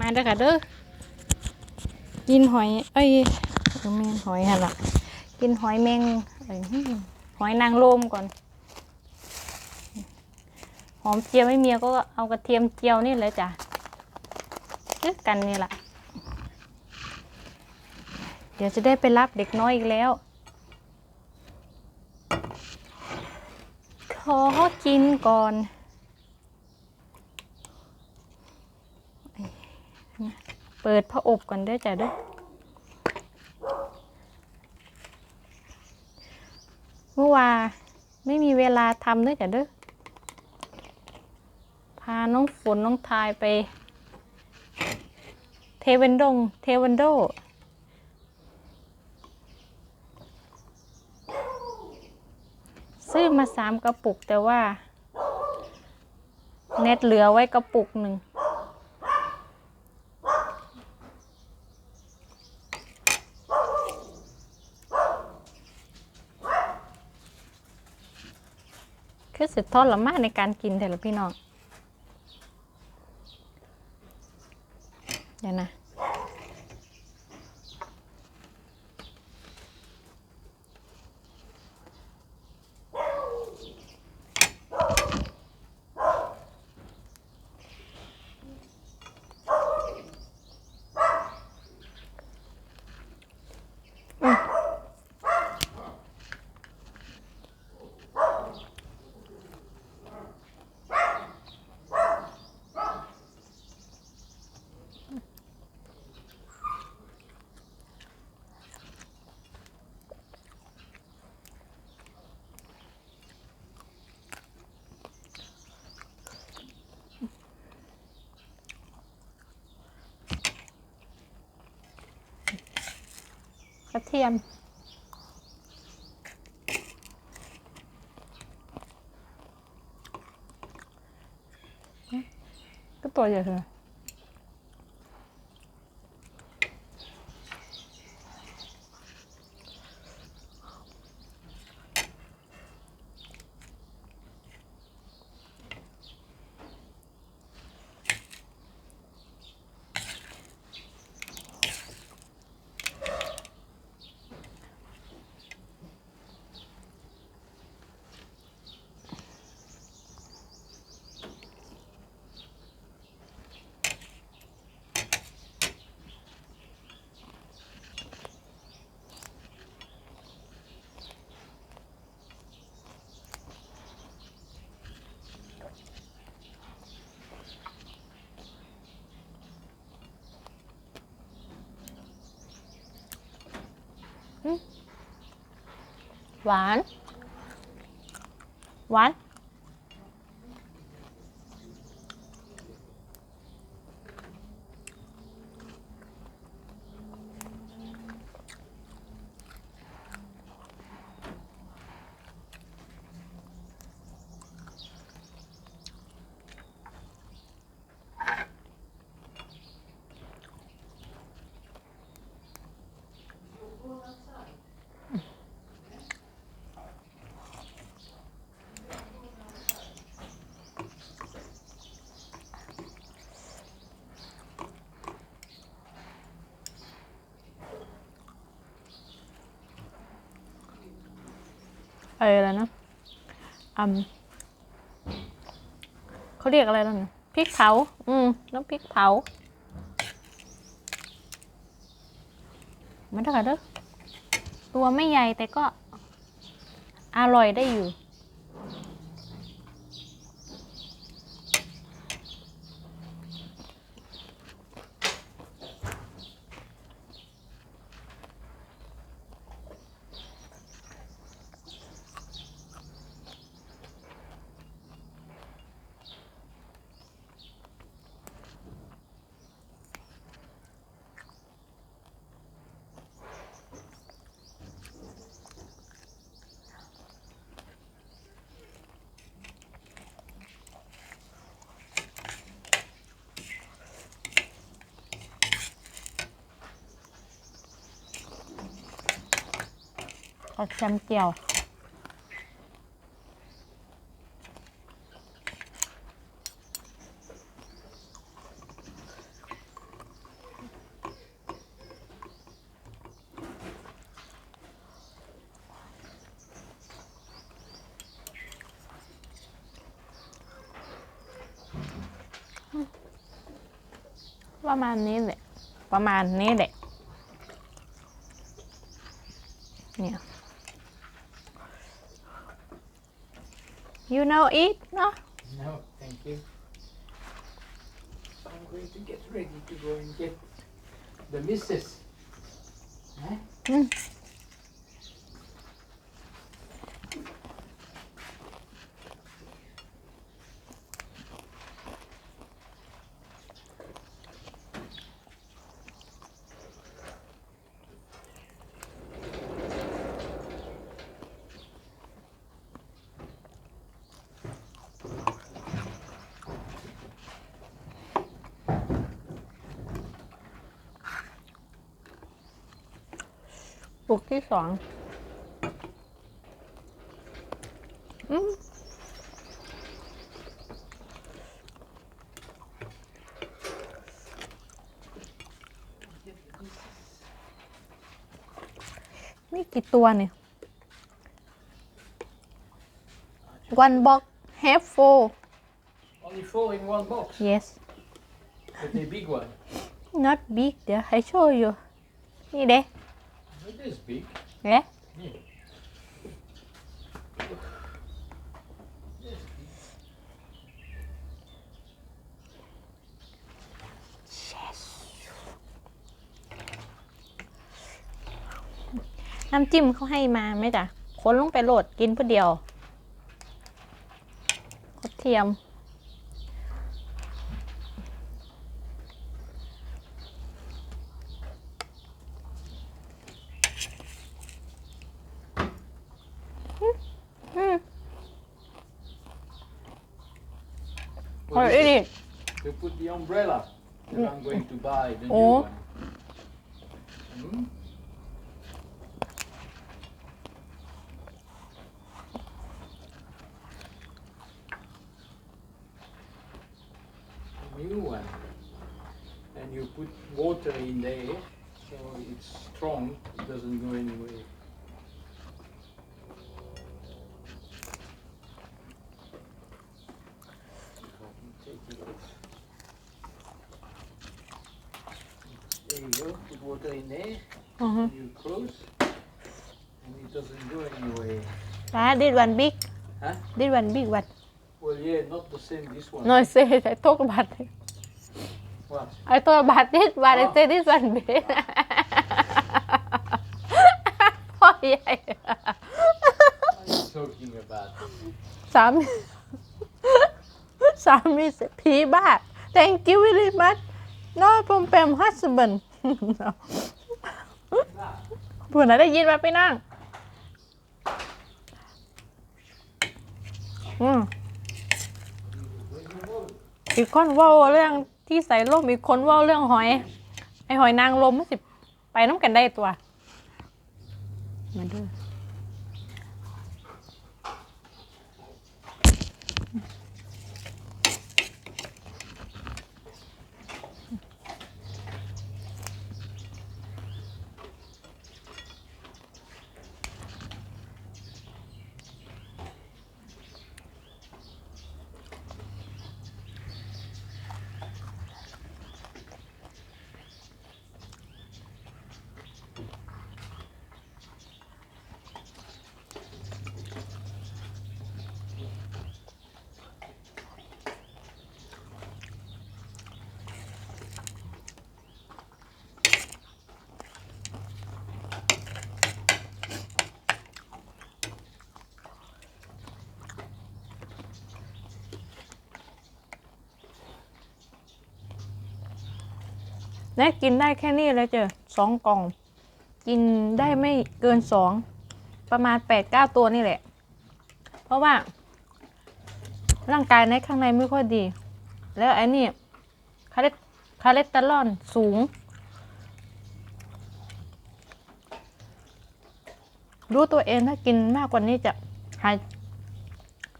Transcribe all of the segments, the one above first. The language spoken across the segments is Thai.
มาเด้อค่ะเด้อกินหอย เอ้ยเออแมงหอยฮะล่ะกินหอยแมงหอยนางรมก่อน หอมเจียวไม่มีก็เอากระเทียมเจียวนี่เลยจ้ะคือกันนี่แหละเดี๋ยวจะได้ไปรับเด็กน้อยอีกแล้ว ขอกินก่อน เปิดพระอบก่อนเด้จ้ะเด้อเมื่อวานไม่มีเวลาทำด้อจ้ะเด้อพาน้องฝนน้องทายไป เทเวนดง เทเวนโดซื้อมาสามกระปุกแต่ว่า เน็ตเหลือไว้กระปุกหนึ่ง คือสุดทอดละมากในการกินแต่ละพี่น้องเดี๋ยวนะ ระเทียม ก็ตัวใหญ่เลย หวาน หวาน อะไรนะอืมเขาเรียกอะไรแล้วนะพริกเผา อืมน้ำพริกเผามันเท่ากันเด้อตัวไม่ใหญ่แต่ก็อร่อยได้อยู่ ผักแซมเจียวประมาณนี้แหละ ประมาณนี้แหละ You know it? No? No, thank you. I'm going to get ready to go and get the missus. Mm. ปลูกที่สองอืมมีกี่ตัวเนี่ย one box have four Only four in one box, yes but the big one. not big เดี๋ยวให้ show you นี่เด้ It is big. เด้ Yeah. Yes น้ำจิ้มเขาให้มาไหมจ๊ะคนลงไปโหลดกินผู้เดียวกระเทียม buy, the Oh. new one. Hmm? New one. And you put water in there, so it's strong, it doesn't go anywhere. Take it off. There you go, put water in Mm-hmm. you close, and it doesn't go anywhere. Ah, this one big. Huh? This one big one. Well, yeah, not the same this one. No, I said I talk about it. What? I talk about this, but oh. I say this one big. Ah. oh yeah. What are you talking about? Some. Some is P. Bad. Thank you very much. No problem, husband. no. เผื่อนได้ยินมาไปนั่ง อืมอีกคนว่าเรื่องที่ใส่ร่มอีกคนว่าเรื่องหอย ไอหอยนางรมมันสิ ไปน้ำกันได้ตัว มาดู และกินได้แค่นี้เลยเจอสองกล่อง กินได้ไม่เกินสองประมาณแปดเก้าตัวนี่แหละ เพราะว่า ร่างกายในข้างในไม่ค่อยดี แล้วไอ้นี่คาเลคาเลสเตอรอลสูง รู้ตัวเองถ้ากินมากกว่านี้จะหาย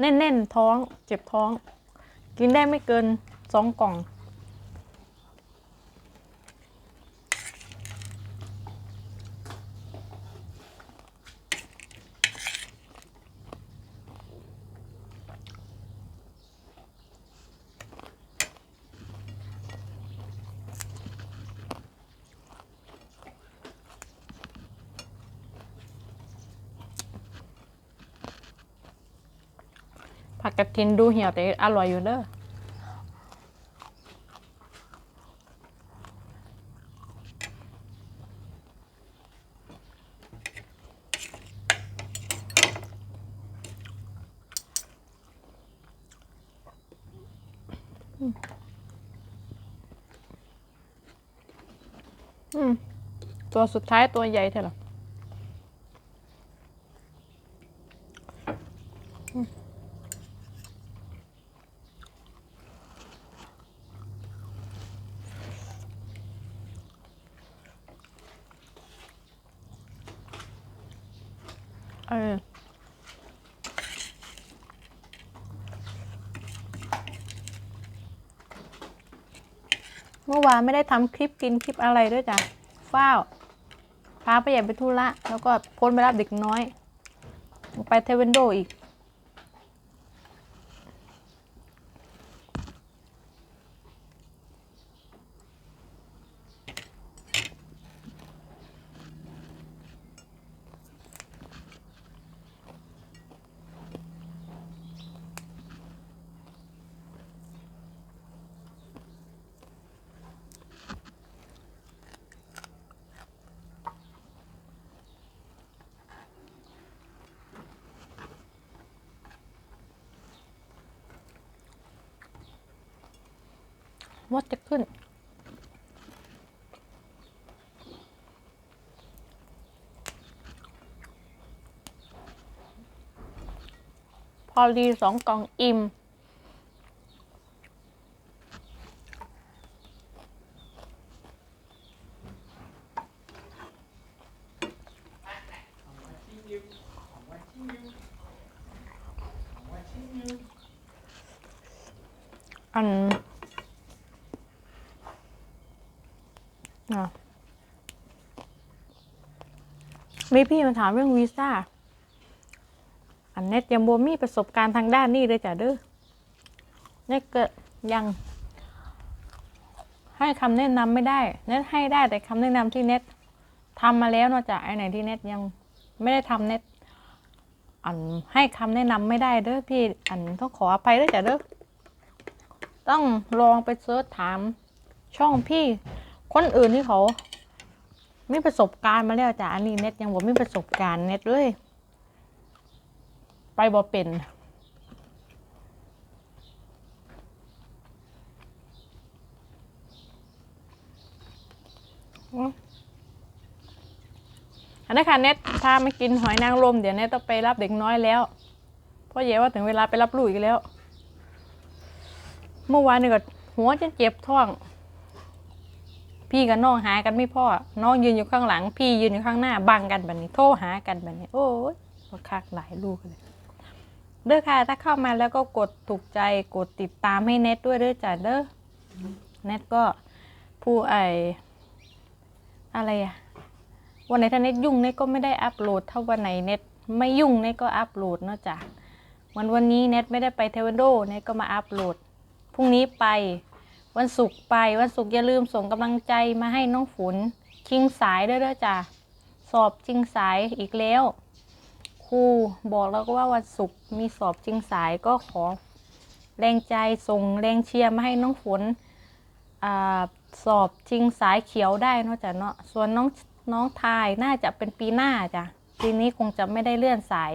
แน่นๆท้องเจ็บท้อง กินได้ไม่เกินสองกล่อง ผักกระถินดูเหี่ยวแต่อร่อยอยู่เด้อตัวสุดท้ายตัวใหญ่เท่าไหร่อื เมื่อวานไม่ได้ทำคลิปกินคลิปอะไรด้วยจ้ะฟ้าวพาไปใหญ่ไปทุระแล้วก็พ้นไปรับเด็กน้อย ไปเทเวนโดอีก มดจะขึ้น พอดีสองกล่องอิ่มอันอะ มีพี่มาถามเรื่องวีซ่า อันเน็ตยังบ่มีประสบการณ์ทางด้านนี้เลยจ้ะเด้อเน็ตก็ยัง ให้คำแนะนำไม่ได้ เน็ตให้ได้แต่คำแนะนำที่เน็ตทำมาแล้วเนอกจากไอ้ไหนที่เน็ตยังไม่ได้ทำเน็ตอันให้คำแนะนำไม่ได้เด้อพี่อันต้องขออภัยด้วยจ้ะเด้อต้องลองไปเสิร์ชถามช่องพี่ คนอื่นที่เขาไมีประสบการณ์มาแล้วจ้ะอันนี้เน็ตยังบอกมีประสบการณ์เน็ตเลยไปบ่เป็นอันนี้ค่ะเน็ตพามากินหอยนางรมเดี๋ยวเน็ตต้องไปรับเด็กน้อยแล้วพราะเย่ว่าถึงเวลาไปรับลูกอีกแล้ว เมื่อวานนี่ก็หัวจะเจ็บท้อง พี่กับน้องหากันไม่พ่อ น้องยืนอยู่ข้างหลัง พี่ยืนอยู่ข้างหน้าบังกันแบบนี้ โทรหากันแบบนี้ โอ้ยพอคักหลายลูกเลยเด้อค่ะ ถ้าเข้ามาแล้วก็กดถูกใจกดติดตามให้เน็ตด้วยเด้อจ้ะเด้อเน็ตก็ผู้ไออะไรอะวันไหนถ้าเน็ตยุ่งเน็ตก็ไม่ได้อัปโหลดถ้าวันไหนเน็ตไม่ยุ่งเน็ตก็อัปโหลดเนาะจ้ะวันวันนี้เน็ตไม่ได้ไปเทวันโดเน็ตก็มาอัปโหลดพรุ่งนี้ไป วันศุกร์ไปวันศุกร์อย่าลืมส่งกำลังใจมาให้น้องฝนชิงสายด้วยเด้อจ้ะสอบชิงสายอีกแล้วครูบอกแล้วก็ว่าวันศุกร์มีสอบชิงสายก็ขอแรงใจส่งแรงเชียร์มาให้น้องฝนอสอบชิงสายเขียวได้เนาะจ้ะเนาะส่วนน้องน้องทายน่าจะเป็นปีหน้าจ้ะปีนี้คงจะไม่ได้เลื่อนสาย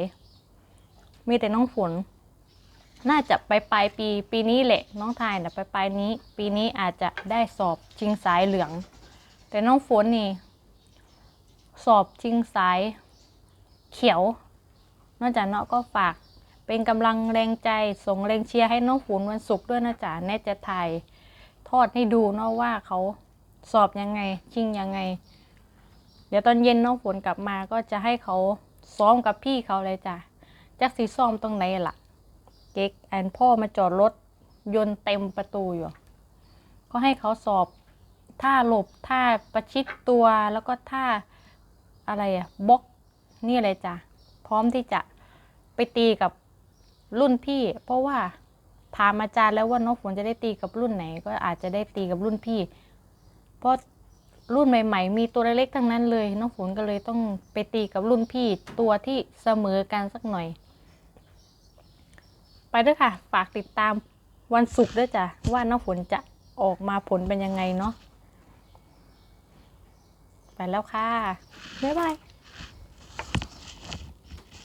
มีแต่น้องฝน น่าจะไปปลายปีปีนี้แหละน้องทายนะไปปลายนี้ ปีนี้อาจจะได้สอบชิงสายเหลือง แต่น้องฝนนี่ สอบชิงสายเขียว นอกจากเนาะก็ฝากเป็นกำลังแรงใจส่งแรงเชียร์ให้น้องฝนวันศุกร์ด้วยนะจ๊ะแน่จะถ่ายทอดให้ดูเนาะว่าเขาสอบยังไง ชิงยังไง เดี๋ยวตอนเย็นน้องฝนกลับมาก็จะให้เขาซ้อมกับพี่เขาเลยจ้ะจักสีซ้อมตรงไหนล่ะ เก๊กแอนพ่อมาจอดรถยนต์เต็มประตูอยู่ ก็ให้เขาสอบท่าหลบท่าประชิดตัวแล้วก็ท่าอะไรอะบล็อกนี่เลยจ้ะพร้อมที่จะไปตีกับรุ่นพี่ เพราะว่าถามอาจารย์แล้วว่าน้องฝนจะได้ตีกับรุ่นไหน ก็อาจจะได้ตีกับรุ่นพี่ เพราะรุ่นใหม่ ๆ มีตัวเล็กๆทั้งนั้นเลย น้องฝนก็เลยต้องไปตีกับรุ่นพี่ตัวที่เสมอกันสักหน่อย ไปด้วยค่ะ ฝากติดตามวันศุกร์ด้วยจ้ะว่าน้องฝนจะออกมาผลเป็นยังไงเนาะไปแล้วค่ะ บ๊ายบาย